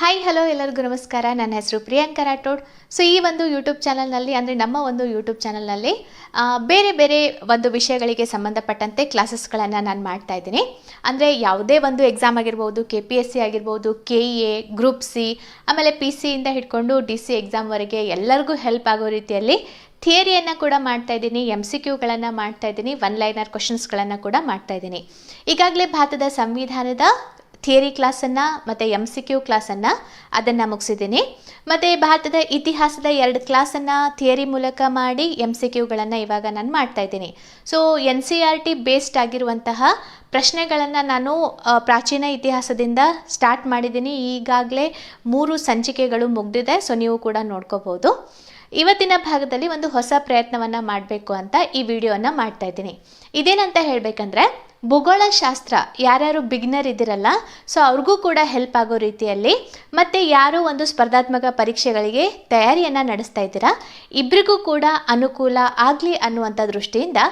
Hi hello ಎಲ್ಲರಿಗೂ ನಮಸ್ಕಾರ. ನನ್ನ ಹೆಸರು ಪ್ರಿಯಾಂಕಾ ರಾಠೋಡ್. ಸೊ ಈ ಒಂದು ಯೂಟ್ಯೂಬ್ ಚಾನಲ್ನಲ್ಲಿ ಅಂದರೆ ನಮ್ಮ ಒಂದು ಯೂಟ್ಯೂಬ್ ಚಾನಲ್ನಲ್ಲಿ ಬೇರೆ ಬೇರೆ ಒಂದು ವಿಷಯಗಳಿಗೆ ಸಂಬಂಧಪಟ್ಟಂತೆ ಕ್ಲಾಸಸ್ಗಳನ್ನು ನಾನು ಮಾಡ್ತಾ ಇದ್ದೀನಿ. ಅಂದರೆ ಯಾವುದೇ ಒಂದು ಎಕ್ಸಾಮ್ ಆಗಿರ್ಬೋದು ಕೆ ಪಿ ಎಸ್ ಸಿ ಆಗಿರ್ಬೋದು K E A group C ಆಮೇಲೆ ಪಿ ಸಿಯಿಂದ ಹಿಡ್ಕೊಂಡು ಡಿ ಸಿ ಎಕ್ಸಾಮ್ವರೆಗೆ ಎಲ್ಲರಿಗೂ ಹೆಲ್ಪ್ ಆಗೋ ರೀತಿಯಲ್ಲಿ ಥಿಯರಿಯನ್ನು ಕೂಡ ಮಾಡ್ತಾ ಇದ್ದೀನಿ ಎಂ ಸಿ ಕ್ಯೂಗಳನ್ನು ಮಾಡ್ತಾ ಇದ್ದೀನಿ ಒನ್ ಲೈನರ್ ಕ್ವಶನ್ಸ್ಗಳನ್ನು ಕೂಡ ಮಾಡ್ತಾ ಇದ್ದೀನಿ. ಈಗಾಗಲೇ ಭಾರತದ ಸಂವಿಧಾನದ ಥಿಯರಿ ಕ್ಲಾಸನ್ನು ಮತ್ತು ಎಂ ಸಿ ಕ್ಯೂ ಕ್ಲಾಸನ್ನು ಅದನ್ನು ಮುಗಿಸಿದ್ದೀನಿ. ಮತ್ತು ಭಾರತದ ಇತಿಹಾಸದ ಎರಡು ಕ್ಲಾಸನ್ನು ಥಿಯರಿ ಮೂಲಕ ಮಾಡಿ ಎಂ ಸಿ ಕ್ಯೂಗಳನ್ನು ಇವಾಗ ನಾನು ಮಾಡ್ತಾ ಇದ್ದೀನಿ. So N C R T based ಆಗಿರುವಂತಹ ಪ್ರಶ್ನೆಗಳನ್ನು ನಾನು ಪ್ರಾಚೀನ ಇತಿಹಾಸದಿಂದ ಸ್ಟಾರ್ಟ್ ಮಾಡಿದ್ದೀನಿ. ಈಗಾಗಲೇ ಮೂರು ಸಂಚಿಕೆಗಳು ಮುಗಿದಿದೆ ಸೊ ನೀವು ಕೂಡ ನೋಡ್ಕೋಬೋದು. ಇವತ್ತಿನ ಭಾಗದಲ್ಲಿ ಒಂದು ಹೊಸ ಪ್ರಯತ್ನವನ್ನು ಮಾಡಬೇಕು ಅಂತ ಈ ವಿಡಿಯೋನ ಮಾಡ್ತಾ ಇದ್ದೀನಿ. ಇದೇನಂತ ಹೇಳಬೇಕಂದ್ರೆ ಭೂಗೋಳಶಾಸ್ತ್ರ ಯಾರ್ಯಾರು ಬಿಗ್ನರ್ ಇದ್ದೀರಲ್ಲ ಸೊ ಅವ್ರಿಗೂ ಕೂಡ ಹೆಲ್ಪ್ ಆಗೋ ರೀತಿಯಲ್ಲಿ ಮತ್ತು ಯಾರು ಒಂದು ಸ್ಪರ್ಧಾತ್ಮಕ ಪರೀಕ್ಷೆಗಳಿಗೆ ತಯಾರಿಯನ್ನು ನಡೆಸ್ತಾ ಇದ್ದೀರಾ? ಇಬ್ಬರಿಗೂ ಕೂಡ ಅನುಕೂಲ ಆಗಲಿ ಅನ್ನುವಂಥ ದೃಷ್ಟಿಯಿಂದ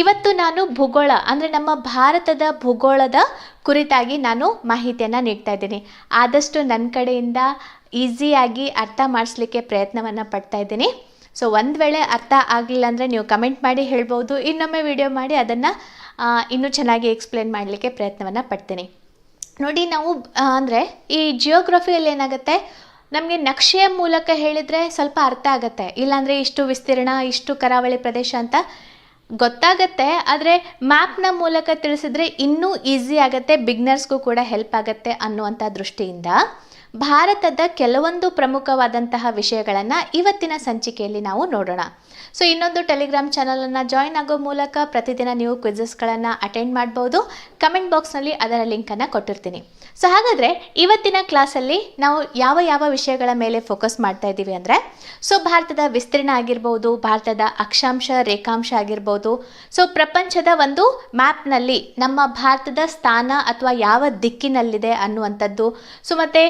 ಇವತ್ತು ನಾನು ಭೂಗೋಳ, ಅಂದರೆ ನಮ್ಮ ಭಾರತದ ಭೂಗೋಳದ ಕುರಿತಾಗಿ ನಾನು ಮಾಹಿತಿಯನ್ನು ನೀಡ್ತಾ ಇದ್ದೀನಿ. ಆದಷ್ಟು ನನ್ನ ಕಡೆಯಿಂದ ಈಸಿಯಾಗಿ ಅರ್ಥ ಮಾಡಿಸ್ಲಿಕ್ಕೆ ಪ್ರಯತ್ನವನ್ನು ಪಡ್ತಾ ಇದ್ದೀನಿ. ಸೊ ಒಂದು ವೇಳೆ ಅರ್ಥ ಆಗಲಿಲ್ಲ ಅಂದರೆ ನೀವು ಕಮೆಂಟ್ ಮಾಡಿ ಹೇಳ್ಬೋದು, ಇನ್ನೊಮ್ಮೆ ವಿಡಿಯೋ ಮಾಡಿ ಅದನ್ನು ಇನ್ನೂ ಚೆನ್ನಾಗಿ ಎಕ್ಸ್ಪ್ಲೇನ್ ಮಾಡಲಿಕ್ಕೆ ಪ್ರಯತ್ನವನ್ನು ಪಡ್ತೀನಿ. ನೋಡಿ ನಾವು ಅಂದರೆ ಈ ಜಿಯೋಗ್ರಫಿಯಲ್ಲಿ ಏನಾಗುತ್ತೆ? ನಮಗೆ ನಕ್ಷೆಯ ಮೂಲಕ ಹೇಳಿದರೆ ಸ್ವಲ್ಪ ಅರ್ಥ ಆಗುತ್ತೆ. ಇಲ್ಲಾಂದರೆ ಇಷ್ಟು ವಿಸ್ತೀರ್ಣ, ಇಷ್ಟು ಕರಾವಳಿ ಪ್ರದೇಶ ಅಂತ ಗೊತ್ತಾಗತ್ತೆ. ಆದರೆ ಮ್ಯಾಪ್ನ ಮೂಲಕ ತಿಳಿಸಿದ್ರೆ ಇನ್ನೂ ಈಸಿ ಆಗುತ್ತೆ ಬಿಗ್ನರ್ಸ್ಗೂ ಕೂಡ ಹೆಲ್ಪ್ ಆಗುತ್ತೆ ಅನ್ನುವಂಥ ದೃಷ್ಟಿಯಿಂದ. ಭಾರತದ ಕೆಲವೊಂದು ಪ್ರಮುಖವಾದಂತಹ ವಿಷಯಗಳನ್ನು ಇವತ್ತಿನ ಸಂಚಿಕೆಯಲ್ಲಿ ನಾವು ನೋಡೋಣ. ಸೊ ಇನ್ನೊಂದು ಟೆಲಿಗ್ರಾಮ್ ಚಾನಲನ್ನು ಜಾಯಿನ್ ಆಗೋ ಮೂಲಕ ಪ್ರತಿದಿನ ನೀವು ಕ್ವಿಜಸ್ಗಳನ್ನು ಅಟೆಂಡ್ ಮಾಡ್ಬೋದು. ಕಮೆಂಟ್ ಬಾಕ್ಸ್ನಲ್ಲಿ ಅದರ ಲಿಂಕನ್ನು ಕೊಟ್ಟಿರ್ತೀನಿ. ಸೊ ಹಾಗಾದರೆ ಇವತ್ತಿನ ಕ್ಲಾಸಲ್ಲಿ ನಾವು ಯಾವ ಯಾವ ವಿಷಯಗಳ ಮೇಲೆ ಫೋಕಸ್ ಮಾಡ್ತಾ ಇದ್ದೀವಿ ಅಂದರೆ ಸೊ ಭಾರತದ ವಿಸ್ತೀರ್ಣ ಆಗಿರ್ಬೋದು, ಭಾರತದ ಅಕ್ಷಾಂಶ, ರೇಖಾಂಶ ಆಗಿರ್ಬೋದು ಸೊ ಪ್ರಪಂಚದ ಒಂದು ಮ್ಯಾಪ್ನಲ್ಲಿ ನಮ್ಮ ಭಾರತದ ಸ್ಥಾನ ಅಥವಾ ಯಾವ ದಿಕ್ಕಿನಲ್ಲಿದೆ ಅನ್ನುವಂಥದ್ದು ಸೊ ಮತ್ತು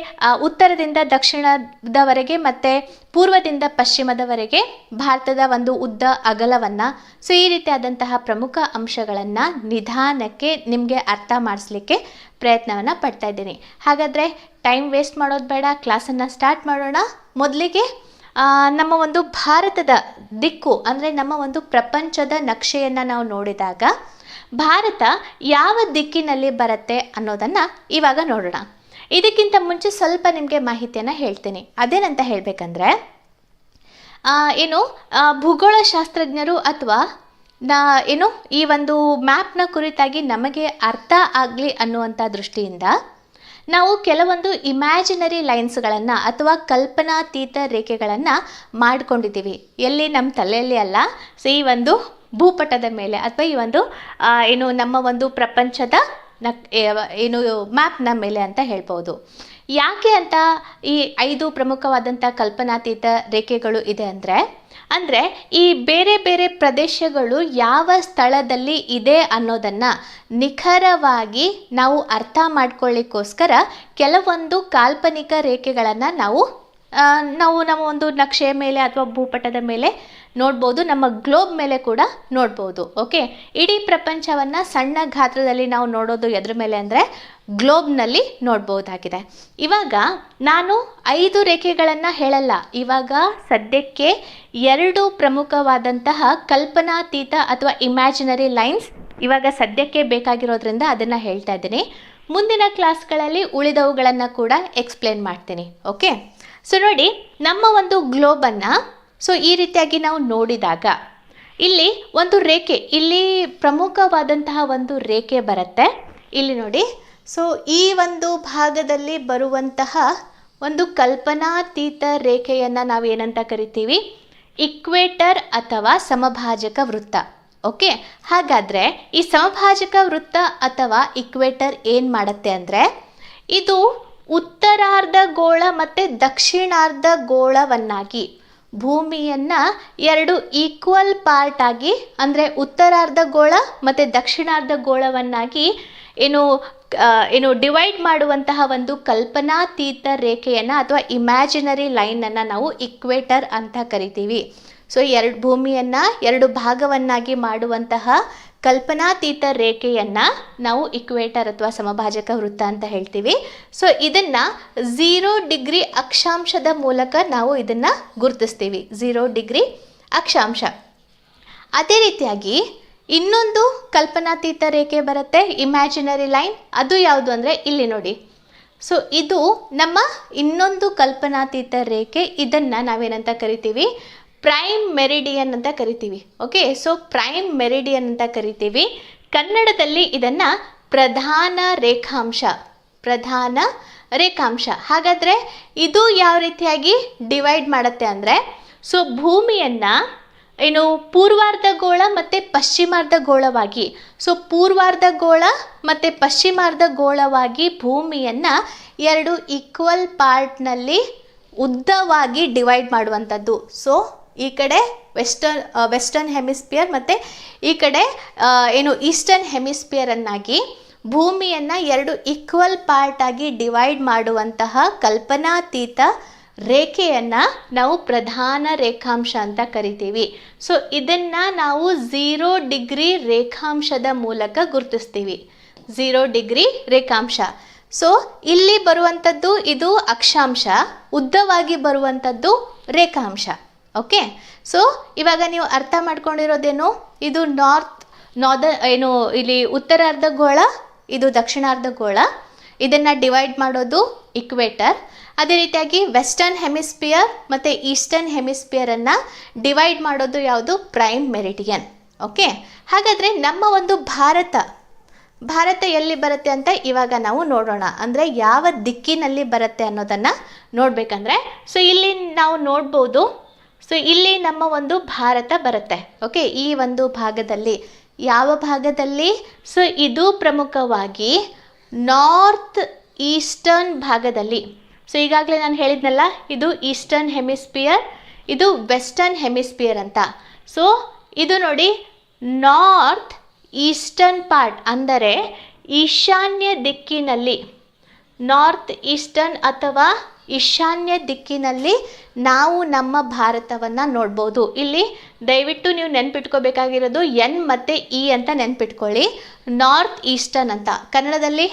ಉತ್ತರದಿಂದ ದಕ್ಷಿಣದವರೆಗೆ ಮತ್ತು ಪೂರ್ವದಿಂದ ಪಶ್ಚಿಮದವರೆಗೆ ಭಾರತದ ಒಂದು ಉದ್ದ ಅಗಲವನ್ನು ಸೊ ಈ ರೀತಿಯಾದಂತಹ ಪ್ರಮುಖ ಅಂಶಗಳನ್ನು ನಿಧಾನಕ್ಕೆ ನಿಮಗೆ ಅರ್ಥ ಮಾಡಿಸ್ಲಿಕ್ಕೆ ಪ್ರಯತ್ನವನ್ನು ಪಡ್ತಾ ಇದ್ದೀನಿ. ಹಾಗಾದರೆ ಟೈಮ್ ವೇಸ್ಟ್ ಮಾಡೋದು ಬೇಡ ಕ್ಲಾಸನ್ನು ಸ್ಟಾರ್ಟ್ ಮಾಡೋಣ. ಮೊದಲಿಗೆ ನಮ್ಮ ಒಂದು ಭಾರತದ ದಿಕ್ಕು, ಅಂದರೆ ನಮ್ಮ ಒಂದು ಪ್ರಪಂಚದ ನಕ್ಷೆಯನ್ನು ನಾವು ನೋಡಿದಾಗ ಭಾರತ ಯಾವ ದಿಕ್ಕಿನಲ್ಲಿ ಬರುತ್ತೆ ಅನ್ನೋದನ್ನು ಇವಾಗ ನೋಡೋಣ. ಇದಕ್ಕಿಂತ ಮುಂಚೆ ಸ್ವಲ್ಪ ನಿಮಗೆ ಮಾಹಿತಿಯನ್ನು ಹೇಳ್ತೀನಿ. ಅದೇನಂತ ಹೇಳಬೇಕಂದ್ರೆ ಏನು ಭೂಗೋಳ ಶಾಸ್ತ್ರಜ್ಞರು ಅಥವಾ ನಾ, ಏನು, ಈ ಒಂದು ಮ್ಯಾಪ್ನ ಕುರಿತಾಗಿ ನಮಗೆ ಅರ್ಥ ಆಗಲಿ ಅನ್ನುವಂಥ ದೃಷ್ಟಿಯಿಂದ ನಾವು ಕೆಲವೊಂದು ಇಮ್ಯಾಜಿನರಿ ಲೈನ್ಸ್ಗಳನ್ನು ಅಥವಾ ಕಲ್ಪನಾತೀತ ರೇಖೆಗಳನ್ನು ಮಾಡ್ಕೊಂಡಿದ್ದೀವಿ. ಎಲ್ಲಿ ನಮ್ಮ ತಲೆಯಲ್ಲಿ ಅಲ್ಲ, ಸೊ, ಈ ಒಂದು ಭೂಪಟದ ಮೇಲೆ ಅಥವಾ ಈ ಒಂದು ಏನು ನಮ್ಮ ಒಂದು ಪ್ರಪಂಚದ ನಕ್ ಏನು ಮ್ಯಾಪ್ನ ಮೇಲೆ ಅಂತ ಹೇಳ್ಬೋದು. ಯಾಕೆ ಅಂತ ಈ ಐದು ಪ್ರಮುಖವಾದಂಥ ಕಲ್ಪನಾತೀತ ರೇಖೆಗಳು ಇದೆ ಅಂದರೆ ಅಂದರೆ ಈ ಬೇರೆ ಬೇರೆ ಪ್ರದೇಶಗಳು ಯಾವ ಸ್ಥಳದಲ್ಲಿ ಇದೆ ಅನ್ನೋದನ್ನು ನಿಖರವಾಗಿ ನಾವು ಅರ್ಥ ಮಾಡ್ಕೊಳ್ಳಿಕ್ಕೋಸ್ಕರ ಕೆಲವೊಂದು ಕಾಲ್ಪನಿಕ ರೇಖೆಗಳನ್ನು ನಾವು ನಾವು ನಮ್ಮ ಒಂದು ನಕ್ಷೆಯ ಮೇಲೆ ಅಥವಾ ಭೂಪಟದ ಮೇಲೆ ನೋಡ್ಬೋದು, ನಮ್ಮ ಗ್ಲೋಬ್ ಮೇಲೆ ಕೂಡ ನೋಡ್ಬೋದು, ಓಕೆ? ಇಡೀ ಪ್ರಪಂಚವನ್ನು ಸಣ್ಣ ಗಾತ್ರದಲ್ಲಿ ನಾವು ನೋಡೋದು ಎದ್ರ ಮೇಲೆ ಅಂದರೆ ಗ್ಲೋಬ್ನಲ್ಲಿ ನೋಡ್ಬೋದಾಗಿದೆ ಇವಾಗ ನಾನು ಐದು ರೇಖೆಗಳನ್ನು ಹೇಳಲ್ಲ. ಇವಾಗ ಸದ್ಯಕ್ಕೆ ಎರಡು ಪ್ರಮುಖವಾದಂತಹ ಕಲ್ಪನಾತೀತ ಅಥವಾ ಇಮ್ಯಾಜಿನರಿ ಲೈನ್ಸ್ ಇವಾಗ ಸದ್ಯಕ್ಕೆ ಬೇಕಾಗಿರೋದ್ರಿಂದ ಅದನ್ನು ಹೇಳ್ತಾ ಇದ್ದೀನಿ. ಮುಂದಿನ ಕ್ಲಾಸ್ಗಳಲ್ಲಿ ಉಳಿದವುಗಳನ್ನು ಕೂಡ ಎಕ್ಸ್ಪ್ಲೇನ್ ಮಾಡ್ತೀನಿ ಓಕೆ ಸೊ ನೋಡಿ, ನಮ್ಮ ಒಂದು ಗ್ಲೋಬನ್ನು ಸೊ ಈ ರೀತಿಯಾಗಿ ನಾವು ನೋಡಿದಾಗ, ಇಲ್ಲಿ ಒಂದು ರೇಖೆ, ಇಲ್ಲಿ ಪ್ರಮುಖವಾದಂತಹ ಒಂದು ರೇಖೆ ಬರುತ್ತೆ. ಇಲ್ಲಿ ನೋಡಿ ಸೊ ಈ ಒಂದು ಭಾಗದಲ್ಲಿ ಬರುವಂತಹ ಒಂದು ಕಲ್ಪನಾತೀತ ರೇಖೆಯನ್ನು ಏನಂತ ಕರಿತೀವಿ? ಇಕ್ವೇಟರ್ ಅಥವಾ ಸಮಭಾಜಕ ವೃತ್ತ. ಓಕೆ ಹಾಗಾದರೆ ಈ ಸಮಭಾಜಕ ವೃತ್ತ ಅಥವಾ ಇಕ್ವೇಟರ್ ಏನು ಮಾಡುತ್ತೆ ಅಂದರೆ, ಇದು ಉತ್ತರಾರ್ಧ ಗೋಳ ಮತ್ತು ದಕ್ಷಿಣಾರ್ಧ ಗೋಳವನ್ನಾಗಿ ಭೂಮಿಯನ್ನು ಎರಡು ಈಕ್ವಲ್ ಪಾರ್ಟ್ ಆಗಿ, ಅಂದರೆ ಉತ್ತರಾರ್ಧ ಗೋಳ ಮತ್ತು ದಕ್ಷಿಣಾರ್ಧ ಗೋಳವನ್ನಾಗಿ ಏನು ಏನು ಡಿವೈಡ್ ಮಾಡುವಂತಹ ಒಂದು ಕಲ್ಪನಾತೀತ ರೇಖೆಯನ್ನು ಅಥವಾ ಇಮ್ಯಾಜಿನರಿ ಲೈನನ್ನು ನಾವು ಇಕ್ವೇಟರ್ ಅಂತ ಕರಿತೀವಿ. ಸೊ ಎರಡು ಭೂಮಿಯನ್ನು, ಎರಡು ಭಾಗವನ್ನಾಗಿ ಮಾಡುವಂತಹ ಕಲ್ಪನಾತೀತ ರೇಖೆಯನ್ನು ನಾವು ಇಕ್ವೇಟರ್ ಅಥವಾ ಸಮಭಾಜಕ ವೃತ್ತ ಅಂತ ಹೇಳ್ತೀವಿ. ಸೊ ಇದನ್ನು ಝೀರೋ ಡಿಗ್ರಿ ಅಕ್ಷಾಂಶದ ಮೂಲಕ ನಾವು ಇದನ್ನು ಗುರುತಿಸ್ತೀವಿ. Zero degree ಅಕ್ಷಾಂಶ. ಅದೇ ರೀತಿಯಾಗಿ ಇನ್ನೊಂದು ಕಲ್ಪನಾತೀತ ರೇಖೆ ಬರುತ್ತೆ ಇಮ್ಯಾಜಿನರಿ ಲೈನ್ ಅದು ಯಾವುದು ಅಂದರೆ ಇಲ್ಲಿ ನೋಡಿ. ಸೊ ಇದು ನಮ್ಮ ಇನ್ನೊಂದು ಕಲ್ಪನಾತೀತ ರೇಖೆ. ಇದನ್ನು ನಾವೇನಂತ ಕರಿತೀವಿ? ಪ್ರೈಮ್ ಮೆರಿಡಿಯನ್ ಅಂತ ಕರಿತೀವಿ. ಓಕೆ ಸೊ ಪ್ರೈಮ್ ಮೆರಿಡಿಯನ್ ಅಂತ ಕರಿತೀವಿ. ಕನ್ನಡದಲ್ಲಿ ಇದನ್ನು ಪ್ರಧಾನ ರೇಖಾಂಶ ಪ್ರಧಾನ ರೇಖಾಂಶ. ಹಾಗಾದರೆ ಇದು ಯಾವ ರೀತಿಯಾಗಿ ಡಿವೈಡ್ ಮಾಡುತ್ತೆ ಅಂದರೆ ಸೊ ಭೂಮಿಯನ್ನು ಏನು ಪೂರ್ವಾರ್ಧ ಗೋಳ ಮತ್ತು ಪಶ್ಚಿಮಾರ್ಧ ಗೋಳವಾಗಿ ಸೊ ಪೂರ್ವಾರ್ಧ ಗೋಳ ಮತ್ತು ಪಶ್ಚಿಮಾರ್ಧ ಗೋಳವಾಗಿ ಭೂಮಿಯನ್ನು ಎರಡು ಈಕ್ವಲ್ ಪಾರ್ಟ್ನಲ್ಲಿ ಉದ್ದವಾಗಿ ಡಿವೈಡ್ ಮಾಡುವಂಥದ್ದು. ಸೊ ಈ ಕಡೆ ವೆಸ್ಟರ್ನ್ ವೆಸ್ಟರ್ನ್ ಹೆಮಿಸ್ಪಿಯರ್ ಮತ್ತು ಈ ಕಡೆ ಏನು ಈಸ್ಟರ್ನ್ ಹೆಮಿಸ್ಪಿಯರನ್ನಾಗಿ ಭೂಮಿಯನ್ನು ಎರಡು ಈಕ್ವಲ್ ಪಾರ್ಟಾಗಿ ಡಿವೈಡ್ ಮಾಡುವಂತಹ ಕಲ್ಪನಾತೀತ ರೇಖೆಯನ್ನು ನಾವು ಪ್ರಧಾನ ರೇಖಾಂಶ ಅಂತ ಕರಿತೀವಿ. ಸೊ ಇದನ್ನು ನಾವು ಝೀರೋ ಡಿಗ್ರಿ ರೇಖಾಂಶದ ಮೂಲಕ ಗುರುತಿಸ್ತೀವಿ. ಝೀರೋ ಡಿಗ್ರಿ ರೇಖಾಂಶ. ಸೊ ಇಲ್ಲಿ ಬರುವಂಥದ್ದು ಇದು ಅಕ್ಷಾಂಶ, ಉದ್ದವಾಗಿ ಬರುವಂಥದ್ದು ರೇಖಾಂಶ. ಓಕೆ ಸೊ ಇವಾಗ ನೀವು ಅರ್ಥ ಮಾಡ್ಕೊಂಡಿರೋದೇನು? ಇದು ನಾರ್ತ್ ನಾದ ಏನು, ಇಲ್ಲಿ ಉತ್ತರಾರ್ಧ ಗೋಳ ಇದು ದಕ್ಷಿಣಾರ್ಧಗೋಳ. ಇದನ್ನು ಡಿವೈಡ್ ಮಾಡೋದು ಇಕ್ವೇಟರ್ ಅದೇ ರೀತಿಯಾಗಿ ವೆಸ್ಟರ್ನ್ ಹೆಮಿಸ್ಪಿಯರ್ ಮತ್ತು ಈಸ್ಟರ್ನ್ ಹೆಮಿಸ್ಪಿಯರನ್ನು ಡಿವೈಡ್ ಮಾಡೋದು ಯಾವುದು? ಪ್ರೈಮ್ ಮೆರಿಟಿಯನ್ ಓಕೆ ಹಾಗಾದರೆ ನಮ್ಮ ಒಂದು ಭಾರತ ಭಾರತ ಎಲ್ಲಿ ಬರುತ್ತೆ ಅಂತ ಇವಾಗ ನಾವು ನೋಡೋಣ. ಅಂದರೆ ಯಾವ ದಿಕ್ಕಿನಲ್ಲಿ ಬರುತ್ತೆ ಅನ್ನೋದನ್ನು ನೋಡಬೇಕಂದ್ರೆ ಸೊ ಇಲ್ಲಿ ನಾವು ನೋಡ್ಬೋದು ಸೊ ಇಲ್ಲಿ ನಮ್ಮ ಒಂದು ಭಾರತ ಬರುತ್ತೆ. ಓಕೆ ಈ ಒಂದು ಭಾಗದಲ್ಲಿ, ಯಾವ ಭಾಗದಲ್ಲಿ? ಸೊ ಇದು ಪ್ರಮುಖವಾಗಿ ನಾರ್ತ್ ಈಸ್ಟರ್ನ್ ಭಾಗದಲ್ಲಿ. ಸೊ ಈಗಾಗಲೇ ನಾನು ಹೇಳಿದ್ನಲ್ಲ, ಇದು ಈಸ್ಟರ್ನ್ ಹೆಮಿಸ್ಪಿಯರ್, ಇದು ವೆಸ್ಟರ್ನ್ ಹೆಮಿಸ್ಪಿಯರ್ ಅಂತ. ಸೊ ಇದು ನೋಡಿ, ನಾರ್ತ್ ಈಸ್ಟರ್ನ್ ಪಾರ್ಟ್ ಅಂದರೆ ಈಶಾನ್ಯ ದಿಕ್ಕಿನಲ್ಲಿ. ನಾರ್ತ್ ಈಸ್ಟರ್ನ್ ಅಥವಾ ಈಶಾನ್ಯ ದಿಕ್ಕಿನಲ್ಲಿ ನಾವು ನಮ್ಮ ಭಾರತವನ್ನು ನೋಡ್ಬೋದು. ಇಲ್ಲಿ ದಯವಿಟ್ಟು ನೀವು ನೆನ್ಪಿಟ್ಕೋಬೇಕಾಗಿರೋದು ಎನ್ ಮತ್ತು ಇ ಅಂತ ನೆನ್ಪಿಟ್ಕೊಳ್ಳಿ. ನಾರ್ತ್ ಈಸ್ಟರ್ನ್ ಅಂತ. ಕನ್ನಡದಲ್ಲಿ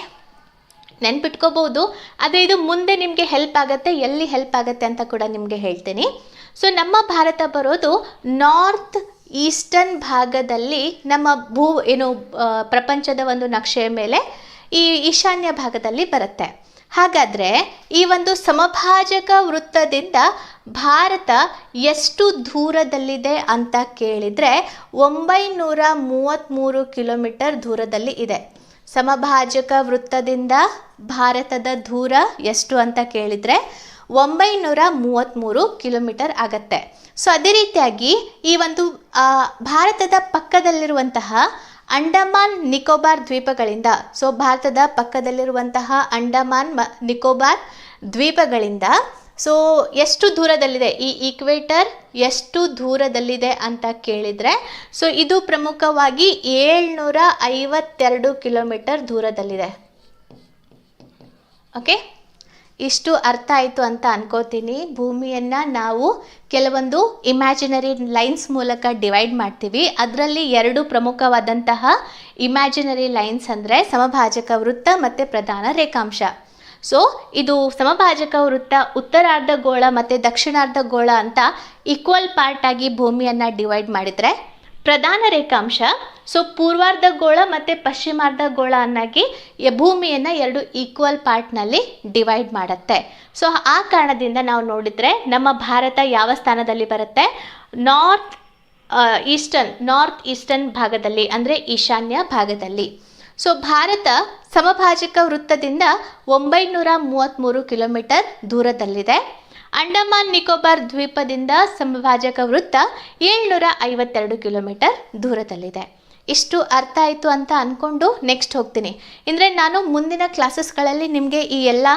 ನೆನ್ಪಿಟ್ಕೋಬೋದು ಆದರೆ ಇದು ಮುಂದೆ ನಿಮಗೆ ಹೆಲ್ಪ್ ಆಗುತ್ತೆ, ಎಲ್ಲಿ ಹೆಲ್ಪ್ ಆಗುತ್ತೆ ಅಂತ ಕೂಡ ನಿಮಗೆ ಹೇಳ್ತೀನಿ. ಸೊ ನಮ್ಮ ಭಾರತ ಬರೋದು ನಾರ್ತ್ ಈಸ್ಟರ್ನ್ ಭಾಗದಲ್ಲಿ ನಮ್ಮ ಭೂ, ಏನು ಪ್ರಪಂಚದ ಒಂದು ನಕ್ಷೆಯ ಮೇಲೆ ಈ ಈಶಾನ್ಯ ಭಾಗದಲ್ಲಿ ಬರುತ್ತೆ. ಹಾಗಾದರೆ ಈ ಒಂದು ಸಮಭಾಜಕ ವೃತ್ತದಿಂದ ಭಾರತ ಎಷ್ಟು ದೂರದಲ್ಲಿದೆ ಅಂತ ಕೇಳಿದರೆ ಒಂಬೈನೂರ ಮೂವತ್ತ್ಮೂರು ಕಿಲೋಮೀಟರ್ ದೂರದಲ್ಲಿ ಇದೆ. ಸಮಭಾಜಕ ವೃತ್ತದಿಂದ ಭಾರತದ ದೂರ ಎಷ್ಟು ಅಂತ ಕೇಳಿದರೆ ಒಂಬೈನೂರ ಮೂವತ್ತ್ಮೂರು ಕಿಲೋಮೀಟರ್ ಆಗತ್ತೆ. ಸೊ ಅದೇ ರೀತಿಯಾಗಿ ಈ ಒಂದು ಭಾರತದ ಪಕ್ಕದಲ್ಲಿರುವಂತಹ ಅಂಡಮಾನ್ ನಿಕೋಬಾರ್ ದ್ವೀಪಗಳಿಂದ, ಸೊ ಭಾರತದ ಪಕ್ಕದಲ್ಲಿರುವಂತಹ ಅಂಡಮಾನ್ ನಿಕೋಬಾರ್ ದ್ವೀಪಗಳಿಂದ, ಸೊ ಎಷ್ಟು ದೂರದಲ್ಲಿದೆ? ಈ ಈಕ್ವೇಟರ್ ಎಷ್ಟು ದೂರದಲ್ಲಿದೆ ಅಂತ ಕೇಳಿದರೆ, ಸೊ ಇದು ಪ್ರಮುಖವಾಗಿ ಏಳ್ನೂರ ಐವತ್ತೆರಡು ಕಿಲೋಮೀಟರ್ ದೂರದಲ್ಲಿದೆ. ಓಕೆ ಇಷ್ಟು ಅರ್ಥ ಆಯಿತು ಅಂತ ಅನ್ಕೋತೀನಿ. ಭೂಮಿಯನ್ನು ನಾವು ಕೆಲವೊಂದು ಇಮ್ಯಾಜಿನರಿ ಲೈನ್ಸ್ ಮೂಲಕ ಡಿವೈಡ್ ಮಾಡ್ತೀವಿ. ಅದರಲ್ಲಿ ಎರಡು ಪ್ರಮುಖವಾದಂತಹ ಇಮ್ಯಾಜಿನರಿ ಲೈನ್ಸ್ ಅಂದರೆ ಸಮಭಾಜಕ ವೃತ್ತ ಮತ್ತು ಪ್ರಧಾನ ರೇಖಾಂಶ. ಸೊ ಇದು ಸಮಭಾಜಕ ವೃತ್ತ, ಉತ್ತರಾರ್ಧಗೋಳ ಮತ್ತು ದಕ್ಷಿಣಾರ್ಧಗೋಳ ಅಂತ ಈಕ್ವಲ್ ಪಾರ್ಟ್ ಆಗಿ ಭೂಮಿಯನ್ನು ಡಿವೈಡ್ ಮಾಡಿದರೆ ಪ್ರಧಾನ ರೇಖಾಂಶ. ಸೊ ಪೂರ್ವಾರ್ಧ ಗೋಳ ಮತ್ತು ಪಶ್ಚಿಮಾರ್ಧಗೋಳ ಅನ್ನಾಗಿ ಯ- ಭೂಮಿಯನ್ನು ಎರಡು ಈಕ್ವಲ್ ಪಾರ್ಟ್ನಲ್ಲಿ ಡಿವೈಡ್ ಮಾಡುತ್ತೆ. ಸೊ ಆ ಕಾರಣದಿಂದ ನಾವು ನೋಡಿದರೆ ನಮ್ಮ ಭಾರತ ಯಾವ ಸ್ಥಾನದಲ್ಲಿ ಬರುತ್ತೆ? ನಾರ್ತ್ ಈಸ್ಟರ್ನ್ ನಾರ್ತ್ ಈಸ್ಟರ್ನ್ ಭಾಗದಲ್ಲಿ, ಅಂದರೆ ಈಶಾನ್ಯ ಭಾಗದಲ್ಲಿ. ಸೊ ಭಾರತ ಸಮಭಾಜಕ ವೃತ್ತದಿಂದ ಒಂಬೈನೂರ ಮೂವತ್ತ್ಮೂರು ಕಿಲೋಮೀಟರ್ ದೂರದಲ್ಲಿದೆ. ಅಂಡಮಾನ್ ನಿಕೋಬಾರ್ ದ್ವೀಪದಿಂದ ಸಂಭಾಜಕ ವೃತ್ತ ಏಳ್ನೂರ ಐವತ್ತೆರಡು ಕಿಲೋಮೀಟರ್ ದೂರದಲ್ಲಿದೆ. ಇಷ್ಟು ಅರ್ಥ ಆಯಿತು ಅಂತ ಅಂದ್ಕೊಂಡು ನೆಕ್ಸ್ಟ್ ಹೋಗ್ತೀನಿ. ಅಂದರೆ ನಾನು ಮುಂದಿನ ಕ್ಲಾಸಸ್ಗಳಲ್ಲಿ ನಿಮಗೆ ಈ ಎಲ್ಲ,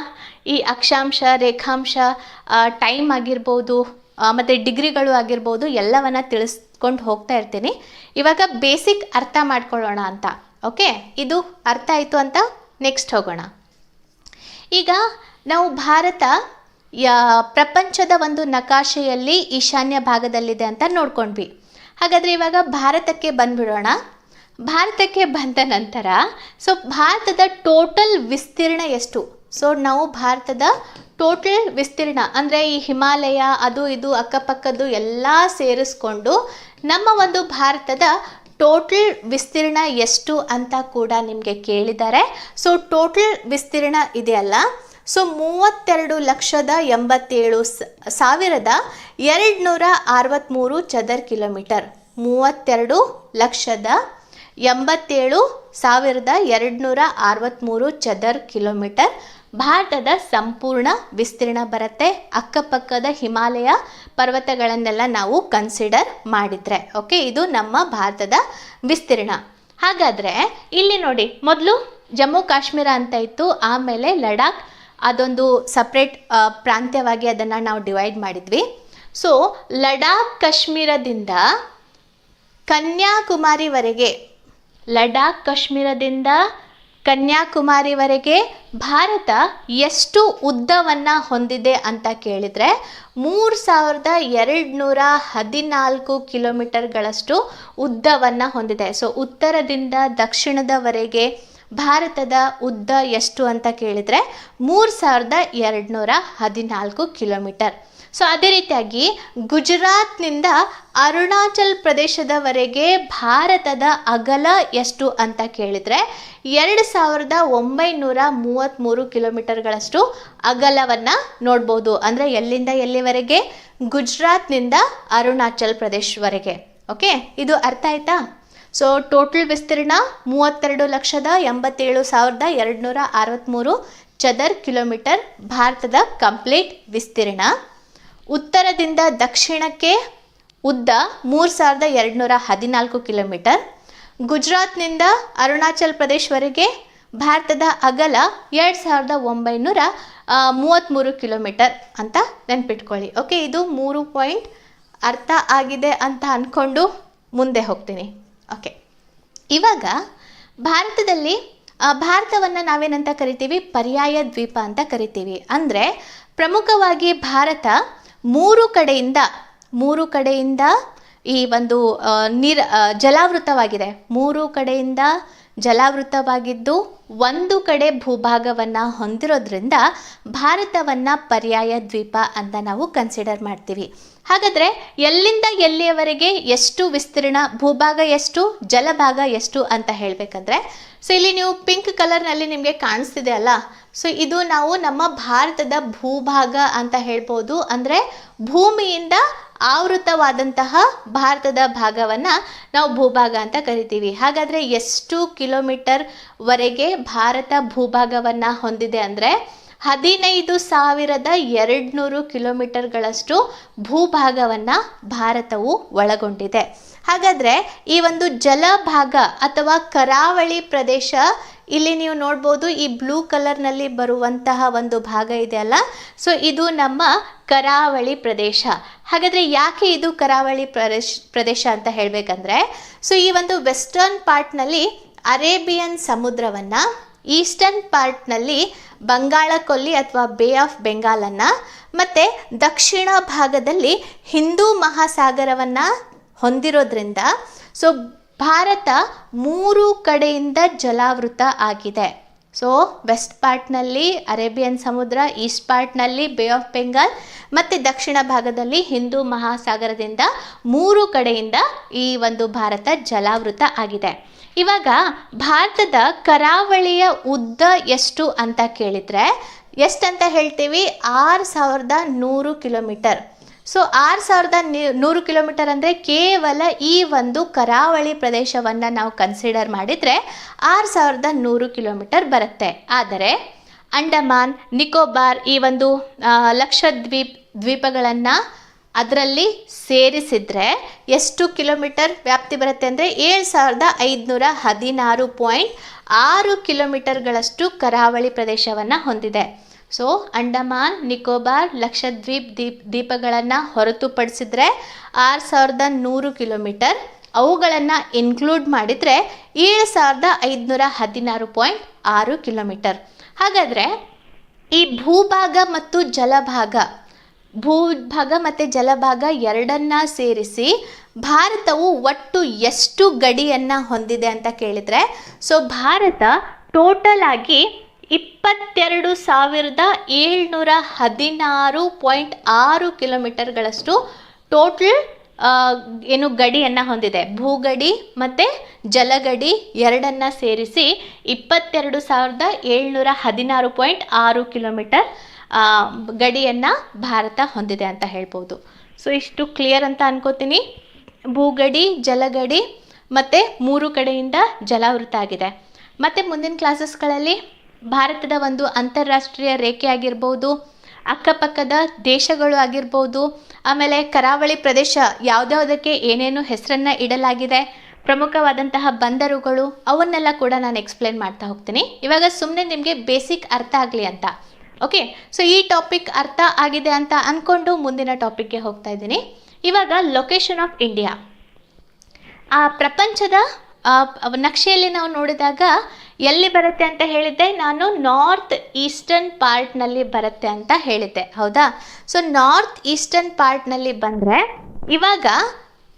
ಈ ಅಕ್ಷಾಂಶ, ರೇಖಾಂಶ ಟೈಮ್ ಆಗಿರ್ಬೋದು ಮತ್ತು ಡಿಗ್ರಿಗಳು ಆಗಿರ್ಬೋದು ಎಲ್ಲವನ್ನು ತಿಳಿಸ್ಕೊಂಡು ಹೋಗ್ತಾ ಇರ್ತೀನಿ. ಇವಾಗ ಬೇಸಿಕ್ ಅರ್ಥ ಮಾಡ್ಕೊಳ್ಳೋಣ ಅಂತ. ಓಕೆ ಇದು ಅರ್ಥ ಆಯಿತು ಅಂತ ನೆಕ್ಸ್ಟ್ ಹೋಗೋಣ. ಈಗ ನಾವು ಭಾರತ ಪ್ರಪಂಚದ ಒಂದು ನಕಾಶೆಯಲ್ಲಿ ಈಶಾನ್ಯ ಭಾಗದಲ್ಲಿದೆ ಅಂತ ನೋಡ್ಕೊಂಡ್ವಿ. ಹಾಗಾದರೆ ಇವಾಗ ಭಾರತಕ್ಕೆ ಬಂದ್ಬಿಡೋಣ. ಭಾರತಕ್ಕೆ ಬಂದ ನಂತರ ಸೊ ಭಾರತದ ಟೋಟಲ್ ವಿಸ್ತೀರ್ಣ ಎಷ್ಟು? ಸೊ ನಾವು ಭಾರತದ ಟೋಟಲ್ ವಿಸ್ತೀರ್ಣ, ಅಂದರೆ ಈ ಹಿಮಾಲಯ, ಅದು ಇದು, ಅಕ್ಕಪಕ್ಕದ್ದು ಎಲ್ಲ ಸೇರಿಸ್ಕೊಂಡು ನಮ್ಮ ಒಂದು ಭಾರತದ ಟೋಟಲ್ ವಿಸ್ತೀರ್ಣ ಎಷ್ಟು ಅಂತ ಕೂಡ ನಿಮಗೆ ಕೇಳಿದ್ದಾರೆ. ಸೊ ಟೋಟಲ್ ವಿಸ್ತೀರ್ಣ ಇದೆಯಲ್ಲ ಸೊ ಮೂವತ್ತೆರಡು ಲಕ್ಷದ ಎಂಬತ್ತೇಳು ಸಾವಿರದ ಎರಡುನೂರ ಅರವತ್ತ್ಮೂರು ಚದರ್ ಕಿಲೋಮೀಟರ್. ಮೂವತ್ತೆರಡು ಲಕ್ಷದ ಎಂಬತ್ತೇಳು ಸಾವಿರದ ಎರಡುನೂರ ಅರವತ್ತ್ಮೂರು ಚದರ್ ಕಿಲೋಮೀಟರ್. ಭಾರತದ ಸಂಪೂರ್ಣ ವಿಸ್ತೀರ್ಣ ಬರುತ್ತೆ. ಅಕ್ಕಪಕ್ಕದ ಹಿಮಾಲಯ ಪರ್ವತಗಳನ್ನೆಲ್ಲ ನಾವು ಕನ್ಸಿಡರ್ ಮಾಡಿದರೆ ಓಕೆ ಇದು ನಮ್ಮ ಭಾರತದ ವಿಸ್ತೀರ್ಣ. ಹಾಗಾದರೆ, ಇಲ್ಲಿ ನೋಡಿ, ಮೊದಲು ಜಮ್ಮು ಕಾಶ್ಮೀರ ಅಂತ ಇತ್ತು, ಆಮೇಲೆ ಲಡಾಖ್ ಅದೊಂದು ಸಪ್ರೇಟ್ ಪ್ರಾಂತ್ಯವಾಗಿ ಅದನ್ನು ನಾವು ಡಿವೈಡ್ ಮಾಡಿದ್ವಿ. ಸೊ ಲಡಾಖ್, ಕಾಶ್ಮೀರದಿಂದ ಕನ್ಯಾಕುಮಾರಿವರೆಗೆ, ಲಡಾಖ್, ಕಾಶ್ಮೀರದಿಂದ ಕನ್ಯಾಕುಮಾರಿವರೆಗೆ ಭಾರತ ಎಷ್ಟು ಉದ್ದವನ್ನು ಹೊಂದಿದೆ ಅಂತ ಕೇಳಿದರೆ, ಮೂರು ಸಾವಿರದ ಎರಡು ನೂರ ಹದಿನಾಲ್ಕು ಕಿಲೋಮೀಟರ್ಗಳಷ್ಟು ಉದ್ದವನ್ನು ಹೊಂದಿದೆ. ಸೊ ಉತ್ತರದಿಂದ ದಕ್ಷಿಣದವರೆಗೆ ಭಾರತದ ಉದ್ದ ಎಷ್ಟು ಅಂತ ಕೇಳಿದರೆ ಮೂರು ಸಾವಿರದ ಎರಡುನೂರ ಹದಿನಾಲ್ಕು ಕಿಲೋಮೀಟರ್. ಸೊ ಅದೇ ರೀತಿಯಾಗಿ ಗುಜರಾತ್ನಿಂದ ಅರುಣಾಚಲ್ ಪ್ರದೇಶದವರೆಗೆ ಭಾರತದ ಅಗಲ ಎಷ್ಟು ಅಂತ ಕೇಳಿದರೆ ಎರಡು ಸಾವಿರದ ಒಂಬೈನೂರ ಮೂವತ್ತ್ಮೂರು ಕಿಲೋಮೀಟರ್ಗಳಷ್ಟು ಅಗಲವನ್ನು ನೋಡ್ಬೋದು. ಅಂದರೆ ಎಲ್ಲಿಂದ ಎಲ್ಲಿವರೆಗೆ? ಗುಜರಾತ್ನಿಂದ ಅರುಣಾಚಲ್ ಪ್ರದೇಶವರೆಗೆ ಓಕೆ ಇದು ಅರ್ಥ ಆಯ್ತಾ? ಸೊ ಟೋಟಲ್ ವಿಸ್ತೀರ್ಣ ಮೂವತ್ತೆರಡು ಲಕ್ಷದ ಎಂಬತ್ತೇಳು ಸಾವಿರದ ಎರಡುನೂರ ಅರವತ್ತ್ಮೂರು ಚದರ್ ಕಿಲೋಮೀಟರ್ ಭಾರತದ ಕಂಪ್ಲೀಟ್ ವಿಸ್ತೀರ್ಣ. ಉತ್ತರದಿಂದ ದಕ್ಷಿಣಕ್ಕೆ ಉದ್ದ ಮೂರು ಸಾವಿರದ ಎರಡುನೂರ ಹದಿನಾಲ್ಕು ಕಿಲೋಮೀಟರ್. ಗುಜರಾತ್ನಿಂದ ಅರುಣಾಚಲ್ ಪ್ರದೇಶವರೆಗೆ ಭಾರತದ ಅಗಲ ಎರಡು ಸಾವಿರದ ಒಂಬೈನೂರ ಮೂವತ್ತ್ಮೂರು ಕಿಲೋಮೀಟರ್ ಅಂತ ನೆನ್ಪಿಟ್ಕೊಳ್ಳಿ. ಓಕೆ ಇದು ಮೂರು ಪಾಯಿಂಟ್ ಅರ್ಥ ಆಗಿದೆ ಅಂತ ಅಂದ್ಕೊಂಡು ಮುಂದೆ ಹೋಗ್ತೀನಿ. ಓಕೆ ಇವಾಗ ಭಾರತದಲ್ಲಿ ಭಾರತವನ್ನು ನಾವೇನಂತ ಕರಿತೀವಿ? ಪರ್ಯಾಯ ದ್ವೀಪ ಅಂತ ಕರಿತೀವಿ. ಅಂದರೆ ಪ್ರಮುಖವಾಗಿ ಭಾರತ ಮೂರು ಕಡೆಯಿಂದ ಮೂರು ಕಡೆಯಿಂದ ಈ ಒಂದು ನೀರ ಜಲಾವೃತವಾಗಿದೆ. ಮೂರು ಕಡೆಯಿಂದ ಜಲಾವೃತವಾಗಿದ್ದು, ಒಂದು ಕಡೆ ಭೂಭಾಗವನ್ನು ಹೊಂದಿರೋದ್ರಿಂದ ಭಾರತವನ್ನು ಪರ್ಯಾಯ ದ್ವೀಪ ಅಂತ ನಾವು ಕನ್ಸಿಡರ್ ಮಾಡ್ತೀವಿ. ಹಾಗಾದರೆ ಎಲ್ಲಿಂದ ಎಲ್ಲಿಯವರೆಗೆ ಎಷ್ಟು ವಿಸ್ತೀರ್ಣ, ಭೂಭಾಗ ಎಷ್ಟು, ಜಲಭಾಗ ಎಷ್ಟು ಅಂತ ಹೇಳಬೇಕಂದ್ರೆ, ಸೊ ಇಲ್ಲಿ ನೀವು ಪಿಂಕ್ ಕಲರ್ನಲ್ಲಿ ನಿಮಗೆ ಕಾಣಿಸ್ತಿದೆ ಅಲ್ಲ? ಸೊ ಇದು ನಾವು ನಮ್ಮ ಭಾರತದ ಭೂಭಾಗ ಅಂತ ಹೇಳ್ಬೋದು. ಅಂದರೆ ಭೂಮಿಯಿಂದ ಆವೃತವಾದಂತಹ ಭಾರತದ ಭಾಗವನ್ನು ನಾವು ಭೂಭಾಗ ಅಂತ ಕರಿತೀವಿ. ಹಾಗಾದರೆ ಎಷ್ಟು ಕಿಲೋಮೀಟರ್ ವರೆಗೆ ಭಾರತ ಭೂಭಾಗವನ್ನು ಹೊಂದಿದೆ ಅಂದರೆ ಹದಿನೈದು ಸಾವಿರದ ಎರಡುನೂರು ಕಿಲೋಮೀಟರ್ಗಳಷ್ಟು ಭೂಭಾಗವನ್ನು ಭಾರತವು ಒಳಗೊಂಡಿದೆ. ಹಾಗಾದರೆ ಈ ಒಂದು ಜಲಭಾಗ ಅಥವಾ ಕರಾವಳಿ ಪ್ರದೇಶ ಇಲ್ಲಿ ನೀವು ನೋಡ್ಬೋದು ಈ ಬ್ಲೂ ಕಲರ್ನಲ್ಲಿ ಬರುವಂತಹ ಒಂದು ಭಾಗ ಇದೆ ಅಲ್ಲ? ಸೊ ಇದು ನಮ್ಮ ಕರಾವಳಿ ಪ್ರದೇಶ. ಹಾಗಾದರೆ ಯಾಕೆ ಇದು ಕರಾವಳಿ ಪ್ರದೇಶ ಪ್ರದೇಶ ಅಂತ ಹೇಳಬೇಕಂದ್ರೆ ಸೊ ಈ ಒಂದು ವೆಸ್ಟರ್ನ್ ಪಾರ್ಟ್ನಲ್ಲಿ ಅರೇಬಿಯನ್ ಸಮುದ್ರವನ್ನು ಈಸ್ಟರ್ನ್ ಪಾರ್ಟ್ನಲ್ಲಿ ಬಂಗಾಳ ಕೊಲ್ಲಿ ಅಥವಾ ಬೇ ಆಫ್ ಬೆಂಗಾಲನ್ನು ಮತ್ತು ದಕ್ಷಿಣ ಭಾಗದಲ್ಲಿ ಹಿಂದೂ ಮಹಾಸಾಗರವನ್ನು ಹೊಂದಿರೋದ್ರಿಂದ ಸೊ ಭಾರತ ಮೂರು ಕಡೆಯಿಂದ ಜಲಾವೃತ ಆಗಿದೆ. ಸೊ ವೆಸ್ಟ್ ಪಾರ್ಟ್ನಲ್ಲಿ ಅರೇಬಿಯನ್ ಸಮುದ್ರ ಈಸ್ಟ್ ಪಾರ್ಟ್ನಲ್ಲಿ ಬೇ ಆಫ್ ಬೆಂಗಾಲ್ ಮತ್ತು ದಕ್ಷಿಣ ಭಾಗದಲ್ಲಿ ಹಿಂದೂ ಮಹಾಸಾಗರದಿಂದ ಮೂರು ಕಡೆಯಿಂದ ಈ ಒಂದು ಭಾರತ ಜಲಾವೃತ ಆಗಿದೆ. ಇವಾಗ ಭಾರತದ ಕರಾವಳಿಯ ಉದ್ದ ಎಷ್ಟು ಅಂತ ಕೇಳಿದರೆ, ಎಷ್ಟಂತ ಹೇಳ್ತೀವಿ? ಆರು ಸಾವಿರದ ನೂರು ಕಿಲೋಮೀಟರ್. ಸೊ ಆರು ಸಾವಿರದ ನೂರು ಕಿಲೋಮೀಟರ್ ಅಂದರೆ ಕೇವಲ ಈ ಒಂದು ಕರಾವಳಿ ಪ್ರದೇಶವನ್ನು ನಾವು ಕನ್ಸಿಡರ್ ಮಾಡಿದರೆ ಆರು ಸಾವಿರದ ನೂರು ಕಿಲೋಮೀಟರ್ ಬರುತ್ತೆ. ಆದರೆ, ಅಂಡಮಾನ್, ನಿಕೋಬಾರ್ ಈ ಒಂದು ಲಕ್ಷದ್ವೀಪ್, ದ್ವೀಪಗಳನ್ನು ಅದರಲ್ಲಿ ಸೇರಿಸಿದರೆ ಎಷ್ಟು ಕಿಲೋಮೀಟರ್ ವ್ಯಾಪ್ತಿ ಬರುತ್ತೆ ಅಂದರೆ ಏಳು ಸಾವಿರದ ಐದುನೂರ ಹದಿನಾರು ಪಾಯಿಂಟ್ ಆರು ಕಿಲೋಮೀಟರ್ಗಳಷ್ಟು ಕರಾವಳಿ ಪ್ರದೇಶವನ್ನು ಹೊಂದಿದೆ. ಸೊ ಅಂಡಮಾನ್, ನಿಕೋಬಾರ್, ಲಕ್ಷದ್ವೀಪ್ ದೀಪ್ ದ್ವೀಪಗಳನ್ನು ಹೊರತುಪಡಿಸಿದರೆ ಆರು ಸಾವಿರದ ನೂರು ಕಿಲೋಮೀಟರ್. ಅವುಗಳನ್ನು ಇನ್ಕ್ಲೂಡ್ ಮಾಡಿದರೆ ಏಳು ಸಾವಿರದ ಐದುನೂರ ಹದಿನಾರು ಪಾಯಿಂಟ್ ಆರು ಕಿಲೋಮೀಟರ್. ಹಾಗಾದರೆ ಈ ಭೂಭಾಗ ಮತ್ತು ಜಲಭಾಗ, ಭೂಭಾಗ ಮತ್ತು ಜಲಭಾಗ ಎರಡನ್ನ ಸೇರಿಸಿ ಭಾರತವು ಒಟ್ಟು ಎಷ್ಟು ಗಡಿಯನ್ನು ಹೊಂದಿದೆ ಅಂತ ಕೇಳಿದರೆ ಸೊ ಭಾರತ ಟೋಟಲ್ ಆಗಿ ಇಪ್ಪತ್ತೆರಡು ಸಾವಿರದ ಏಳ್ನೂರ ಹದಿನಾರು ಪಾಯಿಂಟ್ ಆರು ಕಿಲೋಮೀಟರ್ಗಳಷ್ಟು ಟೋಟಲ್ ಏನು ಗಡಿಯನ್ನು ಹೊಂದಿದೆ. ಭೂಗಡಿ ಮತ್ತು ಜಲಗಡಿ ಎರಡನ್ನು ಸೇರಿಸಿ ಇಪ್ಪತ್ತೆರಡು ಸಾವಿರದ ಏಳ್ನೂರ ಹದಿನಾರು ಪಾಯಿಂಟ್ ಆರು ಕಿಲೋಮೀಟರ್ ಗಡಿಯನ್ನು ಭಾರತ ಹೊಂದಿದೆ ಅಂತ ಹೇಳ್ಬೋದು. ಸೊ, ಇಷ್ಟು ಕ್ಲಿಯರ್ ಅಂತ ಅನ್ಕೋತೀನಿ. ಭೂಗಡಿ, ಜಲಗಡಿ ಮತ್ತು ಮೂರು ಕಡೆಯಿಂದ ಜಲಾವೃತ ಆಗಿದೆ. ಮತ್ತು ಮುಂದಿನ ಕ್ಲಾಸಸ್ಗಳಲ್ಲಿ ಭಾರತದ ಒಂದು ಅಂತಾರಾಷ್ಟ್ರೀಯ ರೇಖೆ ಆಗಿರ್ಬೋದು ಅಕ್ಕಪಕ್ಕದ ದೇಶಗಳು ಆಗಿರ್ಬೋದು, ಆಮೇಲೆ ಕರಾವಳಿ ಪ್ರದೇಶ ಯಾವುದ್ಯಾವುದಕ್ಕೆ ಏನೇನು ಹೆಸರನ್ನು ಇಡಲಾಗಿದೆ, ಪ್ರಮುಖವಾದಂತಹ ಬಂದರುಗಳು, ಅವನ್ನೆಲ್ಲ ಕೂಡ ನಾನು ಎಕ್ಸ್ಪ್ಲೇನ್ ಮಾಡ್ತಾ ಹೋಗ್ತೀನಿ. ಇವಾಗ ಸುಮ್ಮನೆ ನಿಮಗೆ ಬೇಸಿಕ್ ಅರ್ಥ ಆಗಲಿ ಅಂತ. ಓಕೆ ಸೊ ಈ ಟಾಪಿಕ್ ಅರ್ಥ ಆಗಿದೆ ಅಂತ ಅಂದ್ಕೊಂಡು ಮುಂದಿನ ಟಾಪಿಕ್ಗೆ ಹೋಗ್ತಾ ಇದ್ದೀನಿ. ಇವಾಗ ಲೊಕೇಶನ್ ಆಫ್ ಇಂಡಿಯಾ ಆ ಪ್ರಪಂಚದ ನಕ್ಷೆಯಲ್ಲಿ ನಾವು ನೋಡಿದಾಗ ಎಲ್ಲಿ ಬರುತ್ತೆ ಅಂತ ಹೇಳಿದ್ದೆ? ನಾನು ನಾರ್ತ್ ಈಸ್ಟರ್ನ್ ಪಾರ್ಟ್ನಲ್ಲಿ ಬರುತ್ತೆ ಅಂತ ಹೇಳಿದ್ದೆ, ಹೌದಾ? ಸೊ ನಾರ್ತ್ ಈಸ್ಟರ್ನ್ ಪಾರ್ಟ್ನಲ್ಲಿ ಬಂದರೆ, ಇವಾಗ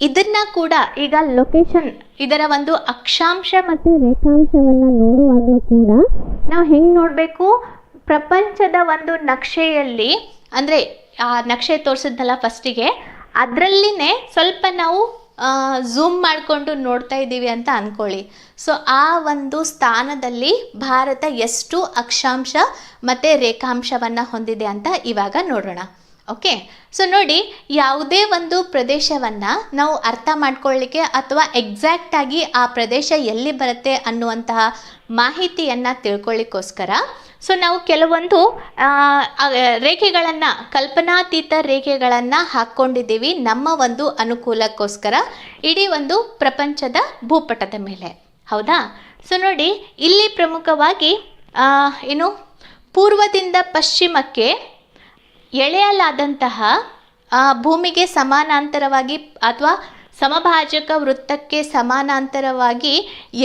ಇದನ್ನ ಕೂಡ ಈಗ ಲೊಕೇಶನ್ ಇದರ ಒಂದು ಅಕ್ಷಾಂಶ ಮತ್ತು ರೇಖಾಂಶವನ್ನು ನೋಡುವಾಗಲೂ ಕೂಡ ನಾವು ಹೆಂಗೆ ನೋಡಬೇಕು? ಪ್ರಪಂಚದ ಒಂದು ನಕ್ಷೆಯಲ್ಲಿ, ಅಂದರೆ ಆ ನಕ್ಷೆ ತೋರಿಸಿದ್ನಲ್ಲ ಫಸ್ಟಿಗೆ ಅದರಲ್ಲಿನೇ ಸ್ವಲ್ಪ ನಾವು ಝೂಮ್ ಮಾಡಿಕೊಂಡು ನೋಡ್ತಾ ಇದ್ದೀವಿ ಅಂತ ಅಂದ್ಕೊಳ್ಳಿ ಸೊ ಆ ಒಂದು ಸ್ಥಾನದಲ್ಲಿ ಭಾರತ ಎಷ್ಟು ಅಕ್ಷಾಂಶ ಮತ್ತು ರೇಖಾಂಶವನ್ನು ಹೊಂದಿದೆ ಅಂತ ಇವಾಗ ನೋಡೋಣ. ಓಕೆ ಸೊ ನೋಡಿ, ಯಾವುದೇ ಒಂದು ಪ್ರದೇಶವನ್ನು ನಾವು ಅರ್ಥ ಮಾಡ್ಕೊಳ್ಳಿಕ್ಕೆ ಅಥವಾ ಎಕ್ಸಾಕ್ಟಾಗಿ ಆ ಪ್ರದೇಶ ಎಲ್ಲಿ ಬರುತ್ತೆ ಅನ್ನುವಂತಹ ಮಾಹಿತಿಯನ್ನು ತಿಳ್ಕೊಳ್ಳಿಕ್ಕೋಸ್ಕರ ಸೊ ನಾವು ಕೆಲವೊಂದು ರೇಖೆಗಳನ್ನು, ಕಲ್ಪನಾತೀತ ರೇಖೆಗಳನ್ನು ಹಾಕ್ಕೊಂಡಿದ್ದೀವಿ ನಮ್ಮ ಒಂದು ಅನುಕೂಲಕ್ಕೋಸ್ಕರ. ಇಡೀ ಒಂದು ಪ್ರಪಂಚದ ಭೂಪಟದ ಮೇಲೆ. ಹೌದಾ? ಸೊ ನೋಡಿ, ಇಲ್ಲಿ ಪ್ರಮುಖವಾಗಿ ಏನು, ಪೂರ್ವದಿಂದ ಪಶ್ಚಿಮಕ್ಕೆ ಎಳೆಯಲಾದಂತಹ ಭೂಮಿಗೆ ಸಮಾನಾಂತರವಾಗಿ ಅಥವಾ ಸಮಭಾಜಕ ವೃತ್ತಕ್ಕೆ ಸಮಾನಾಂತರವಾಗಿ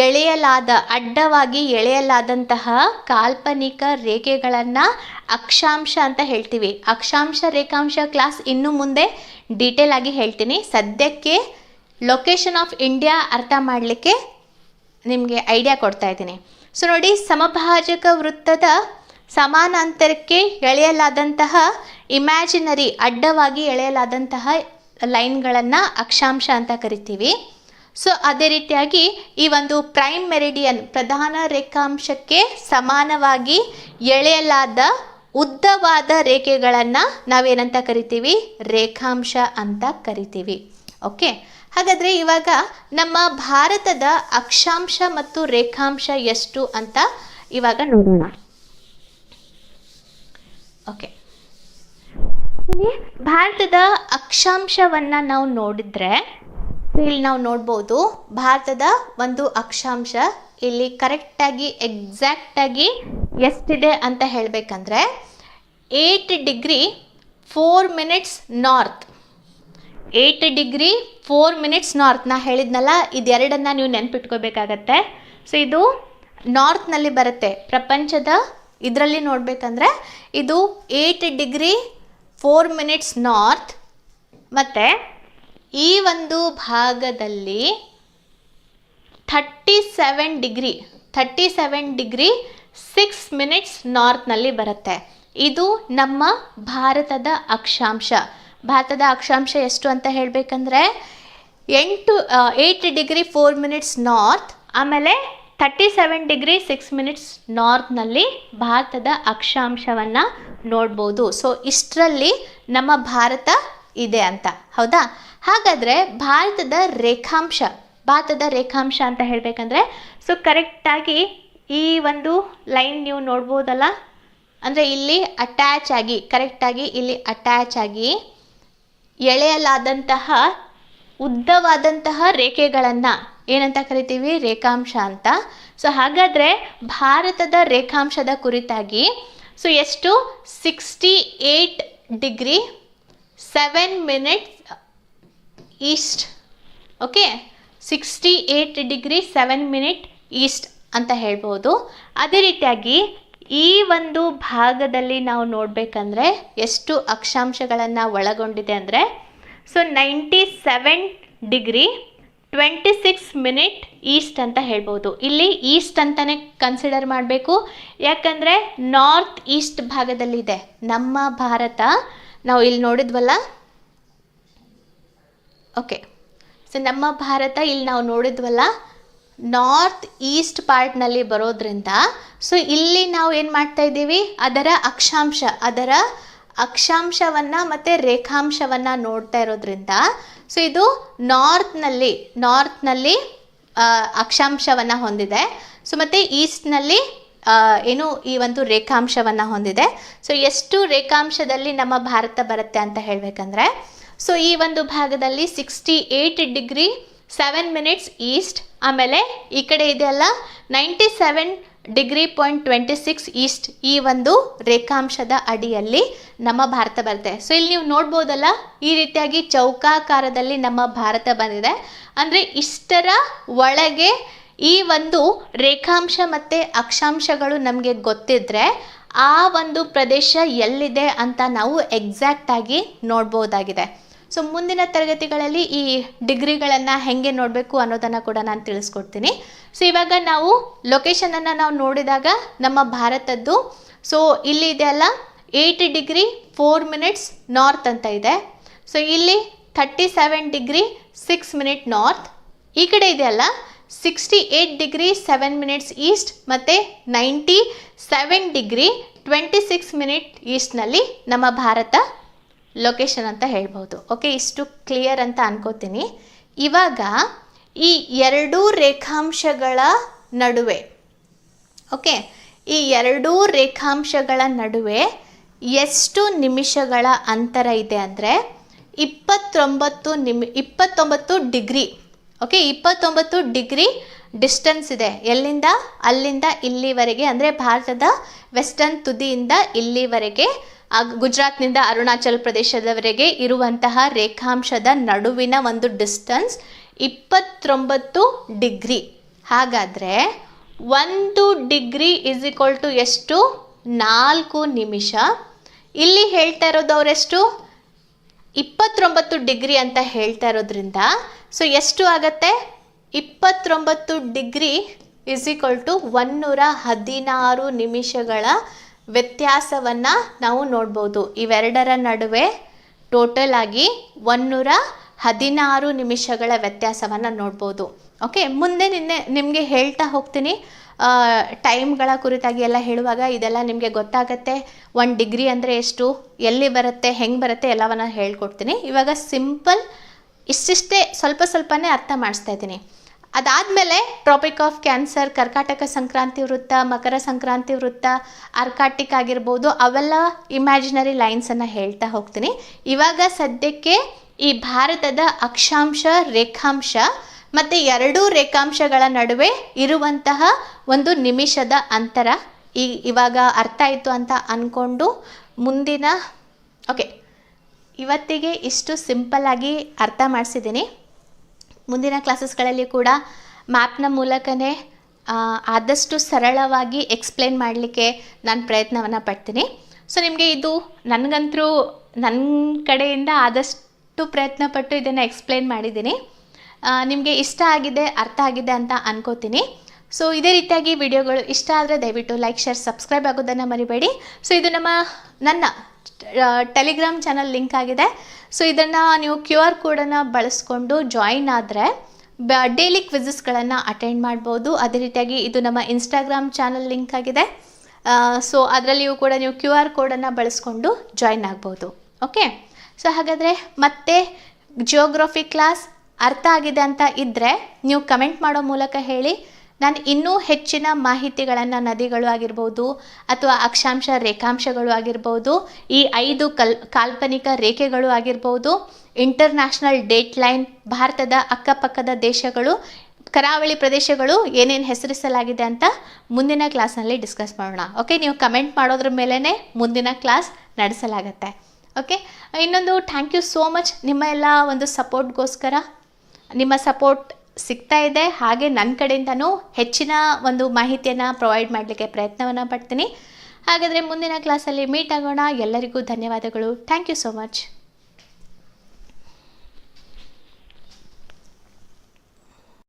ಎಳೆಯಲಾದ, ಅಡ್ಡವಾಗಿ ಎಳೆಯಲಾದಂತಹ ಕಾಲ್ಪನಿಕ ರೇಖೆಗಳನ್ನು ಅಕ್ಷಾಂಶ ಅಂತ ಹೇಳ್ತೀವಿ. ಅಕ್ಷಾಂಶ ರೇಖಾಂಶ ಕ್ಲಾಸ್ ಇನ್ನು ಮುಂದೆ ಡೀಟೇಲ್ ಆಗಿ ಹೇಳ್ತೀನಿ. ಸದ್ಯಕ್ಕೆ ಲೊಕೇಶನ್ ಆಫ್ ಇಂಡಿಯಾ ಅರ್ಥ ಮಾಡಲಿಕ್ಕೆ ನಿಮಗೆ ಐಡಿಯಾ ಕೊಡ್ತಾ ಇದ್ದೀನಿ. ಸೊ ನೋಡಿ, ಸಮಭಾಜಕ ವೃತ್ತದ ಸಮಾನಾಂತರಕ್ಕೆ ಎಳೆಯಲಾದಂತಹ ಇಮ್ಯಾಜಿನರಿ ಅಡ್ಡವಾಗಿ ಎಳೆಯಲಾದಂತಹ ಲೈನ್ಗಳನ್ನು ಅಕ್ಷಾಂಶ ಅಂತ ಕರಿತೀವಿ. ಸೊ ಅದೇ ರೀತಿಯಾಗಿ ಈ ಒಂದು ಪ್ರೈಮ್ ಮೆರಿಡಿಯನ್ ಪ್ರಧಾನ ರೇಖಾಂಶಕ್ಕೆ ಸಮಾನವಾಗಿ ಎಳೆಯಲಾದ ಉದ್ದವಾದ ರೇಖೆಗಳನ್ನು ನಾವೇನಂತ ಕರಿತೀವಿ? ರೇಖಾಂಶ ಅಂತ ಕರಿತೀವಿ. ಓಕೆ ಹಾಗಾದರೆ ಇವಾಗ ನಮ್ಮ ಭಾರತದ ಅಕ್ಷಾಂಶ ಮತ್ತು ರೇಖಾಂಶ ಎಷ್ಟು ಅಂತ ಇವಾಗ ನೋಡೋಣ. ಓಕೆ ಭಾರತದ ಅಕ್ಷಾಂಶವನ್ನು ನಾವು ನೋಡಿದ್ರೆ, ಇಲ್ಲಿ ನಾವು ನೋಡ್ಬೋದು, ಭಾರತದ ಒಂದು ಅಕ್ಷಾಂಶ ಇಲ್ಲಿ ಕರೆಕ್ಟಾಗಿ ಎಕ್ಸಾಕ್ಟಾಗಿ ಎಷ್ಟಿದೆ ಅಂತ ಹೇಳಬೇಕಂದ್ರೆ eight degree four minutes north eight degree four minutes north ನಾ ಹೇಳಿದ್ನಲ್ಲ, ಇದೆರಡನ್ನು ನೀವು ನೆನ್ಪಿಟ್ಕೋಬೇಕಾಗತ್ತೆ. ಸೊ ಇದು ನಾರ್ತ್ನಲ್ಲಿ ಬರುತ್ತೆ. ಪ್ರಪಂಚದ, ಇದರಲ್ಲಿ ನೋಡಬೇಕಂದ್ರೆ, ಇದು eight degree four minutes north ಮತ್ತು ಈ ಒಂದು ಭಾಗದಲ್ಲಿ thirty seven degree thirty seven degree six minutes ನಾರ್ತ್ನಲ್ಲಿ ಬರುತ್ತೆ. ಇದು ನಮ್ಮ ಭಾರತದ ಅಕ್ಷಾಂಶ. ಭಾರತದ ಅಕ್ಷಾಂಶ ಎಷ್ಟು ಅಂತ ಹೇಳಬೇಕಂದ್ರೆ, ಎಂಟು eight degree four minutes north ಆಮೇಲೆ thirty seven degree six minutes ನಾರ್ತ್ನಲ್ಲಿ ಭಾರತದ ಅಕ್ಷಾಂಶವನ್ನು ನೋಡ್ಬೋದು. ಸೊ ಇಷ್ಟರಲ್ಲಿ ನಮ್ಮ ಭಾರತ ಇದೆ ಅಂತ. ಹೌದಾ? ಹಾಗಾದರೆ ಭಾರತದ ರೇಖಾಂಶ ಭಾರತದ ರೇಖಾಂಶ ಅಂತ ಹೇಳಬೇಕಂದ್ರೆ ಸೊ ಕರೆಕ್ಟಾಗಿ ಈ ಒಂದು ಲೈನ್ ನೀವು ನೋಡ್ಬೋದಲ್ಲ? ಅಂದರೆ ಇಲ್ಲಿ ಅಟ್ಯಾಚ್ ಆಗಿ ಕರೆಕ್ಟಾಗಿ ಇಲ್ಲಿ ಅಟ್ಯಾಚ್ ಆಗಿ ಎಳೆಯಲಾದಂತಹ ಉದ್ದವಾದಂತಹ ರೇಖೆಗಳನ್ನು ಏನಂತ ಕರಿತೀವಿ? ರೇಖಾಂಶ ಅಂತ. ಸೊ ಹಾಗಾದರೆ ಭಾರತದ ರೇಖಾಂಶದ ಕುರಿತಾಗಿ ಸೊ ಎಷ್ಟು? Sixty eight degree seven minutes east okay sixty eight degree seven minute east ಅಂತ ಹೇಳ್ಬೋದು. ಅದೇ ರೀತಿಯಾಗಿ ಈ ಒಂದು ಭಾಗದಲ್ಲಿ ನಾವು ನೋಡಬೇಕಂದ್ರೆ ಎಷ್ಟು ಅಕ್ಷಾಂಶಗಳನ್ನು ಒಳಗೊಂಡಿದೆ ಅಂದರೆ so ninety seven degree twenty six minute east ಅಂತ ಹೇಳ್ಬೋದು. ಇಲ್ಲಿ ಈಸ್ಟ್ ಅಂತಲೇ ಕನ್ಸಿಡರ್ ಮಾಡಬೇಕು. ಯಾಕಂದರೆ ನಾರ್ತ್ ಈಸ್ಟ್ ಭಾಗದಲ್ಲಿದೆ. ನಮ್ಮ ಭಾರತ. ನಾವು ಇಲ್ಲಿ ನೋಡಿದ್ವಲ್ಲ? ಓಕೆ ಸೊ ನಮ್ಮ ಭಾರತ ಇಲ್ಲಿ ನಾವು ನೋಡಿದ್ವಲ್ಲ? ನಾರ್ತ್ ಈಸ್ಟ್ ಪಾರ್ಟ್ನಲ್ಲಿ ಬರೋದ್ರಿಂದ. ಸೊ ಇಲ್ಲಿ ನಾವು ಏನು ಮಾಡ್ತಾ ಇದ್ದೀವಿ? ಅದರ ಅಕ್ಷಾಂಶ, ಅದರ ಅಕ್ಷಾಂಶವನ್ನು ಮತ್ತು ರೇಖಾಂಶವನ್ನು ನೋಡ್ತಾ ಇರೋದ್ರಿಂದ ಸೊ ಇದು ನಾರ್ತ್ನಲ್ಲಿ ನಾರ್ತ್ನಲ್ಲಿ ಅಕ್ಷಾಂಶವನ್ನು ಹೊಂದಿದೆ. ಸೊ ಮತ್ತು ಈಸ್ಟ್ನಲ್ಲಿ ಏನು ಈ ಒಂದು ರೇಖಾಂಶವನ್ನು ಹೊಂದಿದೆ. ಸೊ ಎಷ್ಟು ರೇಖಾಂಶದಲ್ಲಿ ನಮ್ಮ ಭಾರತ ಬರುತ್ತೆ ಅಂತ ಹೇಳಬೇಕಂದ್ರೆ ಸೊ ಈ ಒಂದು ಭಾಗದಲ್ಲಿ sixty eight degree seven minutes east ಆಮೇಲೆ ಈ ಕಡೆ ಇದೆಯಲ್ಲ ninety seven degree point twenty six east ಈ ಒಂದು ರೇಖಾಂಶದ ಅಡಿಯಲ್ಲಿ ನಮ್ಮ ಭಾರತ ಬರುತ್ತೆ. ಸೊ ಇಲ್ಲಿ ನೀವು ನೋಡ್ಬೋದಲ್ಲ, ಈ ರೀತಿಯಾಗಿ ಚೌಕಾಕಾರದಲ್ಲಿ ನಮ್ಮ ಭಾರತ ಬಂದಿದೆ. ಅಂದರೆ ಇಷ್ಟರ ಒಳಗೆ ಈ ಒಂದು ರೇಖಾಂಶ ಮತ್ತು ಅಕ್ಷಾಂಶಗಳು ನಮಗೆ ಗೊತ್ತಿದ್ರೆ ಆ ಒಂದು ಪ್ರದೇಶ ಎಲ್ಲಿದೆ ಅಂತ ನಾವು ಎಕ್ಸಾಕ್ಟಾಗಿ ನೋಡ್ಬೋದಾಗಿದೆ. ಸೊ ಮುಂದಿನ ತರಗತಿಗಳಲ್ಲಿ ಈ ಡಿಗ್ರಿಗಳನ್ನು ಹೆಂಗೆ ನೋಡಬೇಕು ಅನ್ನೋದನ್ನು ಕೂಡ ನಾನು ತಿಳಿಸ್ಕೊಡ್ತೀನಿ. ಸೊ ಇವಾಗ ನಾವು ಲೊಕೇಶನನ್ನು ನಾವು ನೋಡಿದಾಗ ನಮ್ಮ ಭಾರತದ್ದು. ಸೊ ಇಲ್ಲಿ ಇದೆಯಲ್ಲ eight degree four minutes north ಅಂತ ಇದೆ. ಸೊ ಇಲ್ಲಿ thirty seven degree six minute north ಈ ಕಡೆ ಇದೆಯಲ್ಲ sixty eight degree seven minutes east ಮತ್ತು ninety seven degree twenty six minute ಈಸ್ಟ್ನಲ್ಲಿ ನಮ್ಮ ಭಾರತ. ಲೊಕೇಶನ್ ಅಂತ ಹೇಳ್ಬೋದು ಓಕೆ ಇಷ್ಟು ಕ್ಲಿಯರ್ ಅಂತ ಅನ್ಕೋತೀನಿ. ಇವಾಗ ಈ ಎರಡೂ ರೇಖಾಂಶಗಳ ನಡುವೆ ಓಕೆ ಈ ಎರಡೂ ರೇಖಾಂಶಗಳ ನಡುವೆ ಎಷ್ಟು ನಿಮಿಷಗಳ ಅಂತರ ಇದೆ ಅಂದರೆ ಇಪ್ಪತ್ತೊಂಬತ್ತು ನಿಮಿ, ಇಪ್ಪತ್ತೊಂಬತ್ತು ಡಿಗ್ರಿ ಓಕೆ ಇಪ್ಪತ್ತೊಂಬತ್ತು ಡಿಗ್ರಿ ಡಿಸ್ಟೆನ್ಸ್ ಇದೆ. ಎಲ್ಲಿಂದ? ಅಲ್ಲಿಂದ ಇಲ್ಲಿವರೆಗೆ, ಅಂದರೆ ಭಾರತದ ವೆಸ್ಟರ್ನ್ ತುದಿಯಿಂದ ಇಲ್ಲಿವರೆಗೆ ಗುಜರಾತ್ನಿಂದ ಅರುಣಾಚಲ ಪ್ರದೇಶದವರೆಗೆ ಇರುವಂತಹ ರೇಖಾಂಶದ ನಡುವಿನ ಒಂದು ಡಿಸ್ಟನ್ಸ್ ಇಪ್ಪತ್ತೊಂಬತ್ತು ಡಿಗ್ರಿ. ಹಾಗಾದರೆ ಒಂದು ಡಿಗ್ರಿ ಇಸ್ ಈಕ್ವಲ್ ಟು ಎಷ್ಟು? ನಾಲ್ಕು ನಿಮಿಷ. ಇಲ್ಲಿ ಹೇಳ್ತಾ ಇರೋದು ಅವರೆಷ್ಟು ಇಪ್ಪತ್ತೊಂಬತ್ತು ಡಿಗ್ರಿ ಅಂತ ಹೇಳ್ತಾ ಇರೋದ್ರಿಂದ ಸೊ ಎಷ್ಟು ಆಗತ್ತೆ? ಇಪ್ಪತ್ತೊಂಬತ್ತು ಡಿಗ್ರಿ ಇಸ್ ಈಕ್ವಲ್ ಟು ಒನ್ನೂರ ಹದಿನಾರು ನಿಮಿಷಗಳ ವ್ಯತ್ಯಾಸವನ್ನು ನಾವು ನೋಡ್ಬೋದು. ಇವೆರಡರ ನಡುವೆ ಟೋಟಲ್ ಆಗಿ ಒನ್ನೂರ ಹದಿನಾರು ನಿಮಿಷಗಳ ವ್ಯತ್ಯಾಸವನ್ನು ನೋಡ್ಬೋದು. ಓಕೆ ಮುಂದೆ ನಿನ್ನೆ ನಿಮಗೆ ಹೇಳ್ತಾ ಹೋಗ್ತೀನಿ. ಟೈಮ್ಗಳ ಕುರಿತಾಗಿ ಎಲ್ಲ ಹೇಳುವಾಗ ಇದೆಲ್ಲ ನಿಮಗೆ ಗೊತ್ತಾಗತ್ತೆ. ಒನ್ ಡಿಗ್ರಿ ಅಂದರೆ ಎಷ್ಟು, ಎಲ್ಲಿ ಬರುತ್ತೆ, ಹೆಂಗೆ ಬರುತ್ತೆ ಎಲ್ಲವನ್ನ ಹೇಳ್ಕೊಡ್ತೀನಿ. ಇವಾಗ ಸಿಂಪಲ್ ಇಷ್ಟಿಷ್ಟೇ ಸ್ವಲ್ಪ ಸ್ವಲ್ಪನೇ ಅರ್ಥ ಮಾಡಿಸ್ತಾ ಇದ್ದೀನಿ. ಅದಾದಮೇಲೆ ಟ್ರಾಪಿಕ್ ಆಫ್ ಕ್ಯಾನ್ಸರ್ ಕರ್ಕಾಟಕ ಸಂಕ್ರಾಂತಿ ವೃತ್ತ, ಮಕರ ಸಂಕ್ರಾಂತಿ ವೃತ್ತ ಆರ್ಕಾಟಿಕ್ ಆಗಿರ್ಬೋದು, ಅವೆಲ್ಲ ಇಮ್ಯಾಜಿನರಿ ಲೈನ್ಸನ್ನು ಹೇಳ್ತಾ ಹೋಗ್ತೀನಿ. ಇವಾಗ ಸದ್ಯಕ್ಕೆ ಈ ಭಾರತದ ಅಕ್ಷಾಂಶ, ರೇಖಾಂಶ ಮತ್ತು ಎರಡೂ ರೇಖಾಂಶಗಳ ನಡುವೆ ಇರುವಂತಹ ಒಂದು ನಿಮಿಷದ ಅಂತರ ಈ ಇವಾಗ ಅರ್ಥ ಆಯಿತು ಅಂತ ಅಂದ್ಕೊಂಡು ಮುಂದಿನ ಓಕೆ ಇವತ್ತಿಗೆ ಇಷ್ಟು ಸಿಂಪಲ್ಲಾಗಿ ಅರ್ಥ ಮಾಡಿಸಿದ್ದೀನಿ. ಮುಂದಿನ ಕ್ಲಾಸಸ್ಗಳಲ್ಲಿ ಕೂಡ ಮ್ಯಾಪ್ನ ಮೂಲಕನೇ ಆದಷ್ಟು ಸರಳವಾಗಿ ಎಕ್ಸ್ಪ್ಲೇನ್ ಮಾಡಲಿಕ್ಕೆ ನಾನು ಪ್ರಯತ್ನವನ್ನು ಪಡ್ತೀನಿ. ಸೊ, ನಿಮಗೆ ಇದು ನನಗಂತರೂ ನನ್ನ ಕಡೆಯಿಂದ ಆದಷ್ಟು ಪ್ರಯತ್ನಪಟ್ಟು ಇದನ್ನು ಎಕ್ಸ್ಪ್ಲೇನ್ ಮಾಡಿದ್ದೀನಿ. ನಿಮಗೆ ಇಷ್ಟ ಆಗಿದೆ, ಅರ್ಥ ಆಗಿದೆ ಅಂತ ಅನ್ಕೋತೀನಿ. ಸೊ, ಇದೇ ರೀತಿಯಾಗಿ ವಿಡಿಯೋಗಳು ಇಷ್ಟ ಆದರೆ ದಯವಿಟ್ಟು ಲೈಕ್, ಶೇರ್, ಸಬ್ಸ್ಕ್ರೈಬ್ ಆಗೋದನ್ನು ಮರಿಬೇಡಿ. ಸೊ, ಇದು ನಮ್ಮ, ನನ್ನ ಟೆಲಿಗ್ರಾಮ್ ಚಾನಲ್ ಲಿಂಕ್ ಆಗಿದೆ. ಸೊ ಇದನ್ನು ನೀವು ಕ್ಯೂ ಆರ್ ಕೋಡನ್ನು ಬಳಸ್ಕೊಂಡು ಜಾಯಿನ್ ಆದರೆ, ಬ ಡೈಲಿ ಕ್ವಿಝಸ್ಗಳನ್ನು ಅಟೆಂಡ್ ಮಾಡ್ಬೋದು. ಅದೇ ರೀತಿಯಾಗಿ ಇದು ನಮ್ಮ ಇನ್ಸ್ಟಾಗ್ರಾಮ್ ಚಾನಲ್ ಲಿಂಕ್ ಆಗಿದೆ. ಸೊ ಅದರಲ್ಲಿಯೂ ಕೂಡ ನೀವು ಕ್ಯೂ ಆರ್ ಕೋಡನ್ನು ಬಳಸ್ಕೊಂಡು ಜಾಯಿನ್ ಆಗ್ಬೋದು. ಓಕೆ ಸೊ ಹಾಗಾದರೆ ಮತ್ತೆ ಜಿಯೋಗ್ರಫಿ ಕ್ಲಾಸ್ ಅರ್ಥ ಆಗಿದೆ ಅಂತ ಇದ್ದರೆ ನೀವು ಕಮೆಂಟ್ ಮಾಡೋ ಮೂಲಕ ಹೇಳಿ. ನಾನು ಇನ್ನೂ ಹೆಚ್ಚಿನ ಮಾಹಿತಿಗಳನ್ನು ನದಿಗಳು ಆಗಿರ್ಬೋದು ಅಥವಾ ಅಕ್ಷಾಂಶ ರೇಖಾಂಶಗಳು ಆಗಿರ್ಬೋದು, ಈ ಐದು ಕಲ್, ಕಾಲ್ಪನಿಕ ರೇಖೆಗಳು ಆಗಿರ್ಬೋದು ಇಂಟರ್ನ್ಯಾಷನಲ್ ಡೇಟ್ ಲೈನ್ ಭಾರತದ ಅಕ್ಕಪಕ್ಕದ ದೇಶಗಳು, ಕರಾವಳಿ ಪ್ರದೇಶಗಳು ಏನೇನು ಹೆಸರಿಸಲಾಗಿದೆ ಅಂತ ಮುಂದಿನ ಕ್ಲಾಸ್ನಲ್ಲಿ ಡಿಸ್ಕಸ್ ಮಾಡೋಣ. ಓಕೆ, ನೀವು ಕಮೆಂಟ್ ಮಾಡೋದ್ರ ಮೇಲೇ ಮುಂದಿನ ಕ್ಲಾಸ್ ನಡೆಸಲಾಗತ್ತೆ. ಓಕೆ, ಇನ್ನೊಂದು ಥ್ಯಾಂಕ್ ಯು ಸೋ ಮಚ್. ನಿಮ್ಮ ಎಲ್ಲ ಒಂದು ಸಪೋರ್ಟ್ಗೋಸ್ಕರ, ನಿಮ್ಮ ಸಪೋರ್ಟ್ ಸಿಗ್ತಾ ಇದೆ. ಹಾಗೆ ನನ್ನ ಕಡೆಯಿಂದನೂ ಹೆಚ್ಚಿನ ಒಂದು ಮಾಹಿತಿಯನ್ನು ಪ್ರೊವೈಡ್ ಮಾಡಲಿಕ್ಕೆ ಪ್ರಯತ್ನವನ್ನು ಪಡ್ತೀನಿ. ಹಾಗಾದರೆ ಮುಂದಿನ ಕ್ಲಾಸಲ್ಲಿ ಮೀಟ್ ಆಗೋಣ. ಎಲ್ಲರಿಗೂ ಧನ್ಯವಾದಗಳು. Thank you so much